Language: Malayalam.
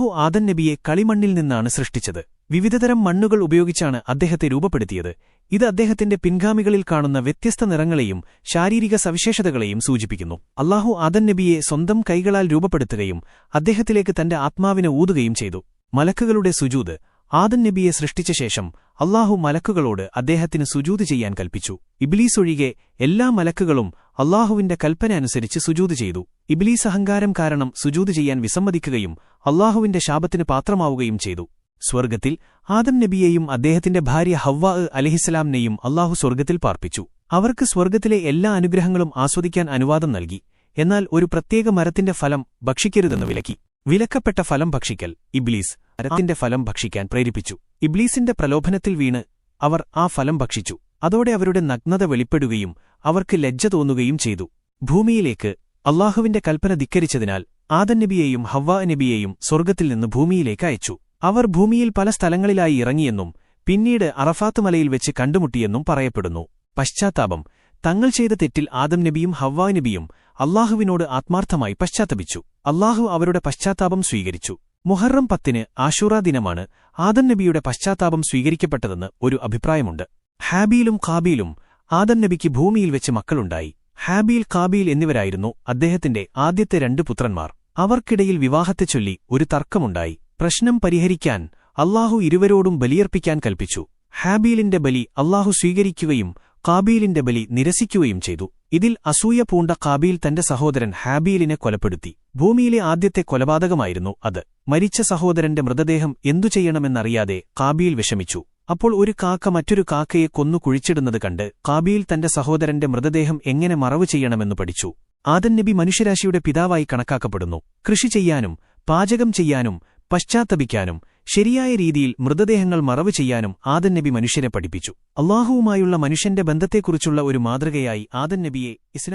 ഹു ആദൻ നബിയെ കളിമണ്ണിൽ നിന്നാണ് സൃഷ്ടിച്ചത്. വിവിധതരം മണ്ണുകൾ ഉപയോഗിച്ചാണ് അദ്ദേഹത്തെ രൂപപ്പെടുത്തിയത്. ഇത് അദ്ദേഹത്തിന്റെ പിൻഗാമികളിൽ കാണുന്ന വ്യത്യസ്ത നിറങ്ങളെയും ശാരീരിക സവിശേഷതകളെയും സൂചിപ്പിക്കുന്നു. അള്ളാഹു ആദൻ നബിയെ സ്വന്തം കൈകളാൽ രൂപപ്പെടുത്തുകയും അദ്ദേഹത്തിലേക്ക് തന്റെ ആത്മാവിനെ ഊതുകയും ചെയ്തു. മലക്കുകളുടെ സുജൂത്. ആദൻ നബിയെ സൃഷ്ടിച്ച ശേഷം അള്ളാഹു മലക്കുകളോട് അദ്ദേഹത്തിന് സുജൂത് ചെയ്യാൻ കൽപ്പിച്ചു. ഇബ്ലീസ് ഒഴികെ എല്ലാ മലക്കുകളും അള്ളാഹുവിന്റെ കൽപ്പന അനുസരിച്ച് സുജൂത് ചെയ്തു. ഇബ്ലീസ് അഹങ്കാരം കാരണം സുജൂത് ചെയ്യാൻ വിസമ്മതിക്കുകയും അള്ളാഹുവിന്റെ ശാപത്തിന് പാത്രമാവുകയും ചെയ്തു. സ്വർഗത്തിൽ ആദം നബിയെയും അദ്ദേഹത്തിന്റെ ഭാര്യ ഹവ്വാ അലഹിസലാമിനെയും അള്ളാഹു സ്വർഗത്തിൽ പാർപ്പിച്ചു. അവർക്ക് സ്വർഗത്തിലെ എല്ലാ അനുഗ്രഹങ്ങളും ആസ്വദിക്കാൻ അനുവാദം നൽകി. എന്നാൽ ഒരു പ്രത്യേക മരത്തിന്റെ ഫലം ഭക്ഷിക്കരുതെന്ന് വിലക്കി. വിലക്കപ്പെട്ട ഫലം ഭക്ഷിക്കൽ ഇബ്ലീസ് മരത്തിന്റെ ഫലം ഭക്ഷിക്കാൻ പ്രേരിപ്പിച്ചു. ഇബ്ലീസിന്റെ പ്രലോഭനത്തിൽ വീണ് അവർ ആ ഫലം ഭക്ഷിച്ചു. അതോടെ അവരുടെ നഗ്നത വെളിപ്പെടുകയും അവർക്ക് ലജ്ജ തോന്നുകയും ചെയ്തു. ഭൂമിയിലേക്ക് അള്ളാഹുവിന്റെ കൽപ്പന ധിക്കരിച്ചതിനാൽ ആദൻ നബിയെയും ഹവ്വാ നബിയെയും സ്വർഗത്തിൽ നിന്ന് ഭൂമിയിലേക്ക് അയച്ചു. അവർ ഭൂമിയിൽ പല സ്ഥലങ്ങളിലായി ഇറങ്ങിയെന്നും പിന്നീട് അറഫാത്ത് മലയിൽ വെച്ച് കണ്ടുമുട്ടിയെന്നും പറയപ്പെടുന്നു. പശ്ചാത്താപം. തങ്ങൾ ചെയ്ത തെറ്റിൽ ആദം നബിയും ഹവ്വാ നബിയും അള്ളാഹുവിനോട് ആത്മാർത്ഥമായി പശ്ചാത്തപിച്ചു. അള്ളാഹു അവരുടെ പശ്ചാത്താപം സ്വീകരിച്ചു. മുഹറം പത്തിന് ആഷൂറ ദിനമാണ് ആദം നബിയുടെ പശ്ചാത്താപം സ്വീകരിക്കപ്പെട്ടതെന്ന് ഒരു അഭിപ്രായമുണ്ട്. ഹാബീലും കാബിയിലും ആദം നബിക്ക് ഭൂമിയിൽ വെച്ച് മക്കളുണ്ടായി. ഹാബീൽ കാബീൽ എന്നിവരായിരുന്നു അദ്ദേഹത്തിന്റെ ആദ്യത്തെ രണ്ടു പുത്രന്മാർ. അവർക്കിടയിൽ വിവാഹത്തെ ചൊല്ലി ഒരു തർക്കമുണ്ടായി. പ്രശ്നം പരിഹരിക്കാൻ അള്ളാഹു ഇരുവരോടും ബലിയർപ്പിക്കാൻ കൽപ്പിച്ചു. ഹാബീലിന്റെ ബലി അള്ളാഹു സ്വീകരിക്കുകയും കാബീലിന്റെ ബലി നിരസിക്കുകയും ചെയ്തു. ഇതിൽ അസൂയ പൂണ്ട കാബീൽ തന്റെ സഹോദരൻ ഹാബീലിനെ കൊലപ്പെടുത്തി. ഭൂമിയിലെ ആദ്യത്തെ കൊലപാതകമായിരുന്നു അത്. മരിച്ച സഹോദരന്റെ മൃതദേഹം എന്തു ചെയ്യണമെന്നറിയാതെ കാബീൽ വിഷമിച്ചു. അപ്പോൾ ഒരു കാക്ക മറ്റൊരു കാക്കയെ കൊന്നു കുഴിച്ചിടുന്നത് കണ്ട് കാബിയിൽ തന്റെ സഹോദരന്റെ മൃതദേഹം എങ്ങനെ മറവ് ചെയ്യണമെന്ന് പഠിച്ചു. ആദൻ നബി മനുഷ്യരാശിയുടെ പിതാവായി കണക്കാക്കപ്പെടുന്നു. കൃഷി ചെയ്യാനും പാചകം ചെയ്യാനും പശ്ചാത്തപിക്കാനും ശരിയായ രീതിയിൽ മൃതദേഹങ്ങൾ മറവ് ചെയ്യാനും ആദൻ നബി മനുഷ്യരെ പഠിപ്പിച്ചു. അള്ളാഹുവുമായുള്ള മനുഷ്യന്റെ ബന്ധത്തെക്കുറിച്ചുള്ള ഒരു മാതൃകയായി ആദൻ നബിയെ ഇസ്ലാം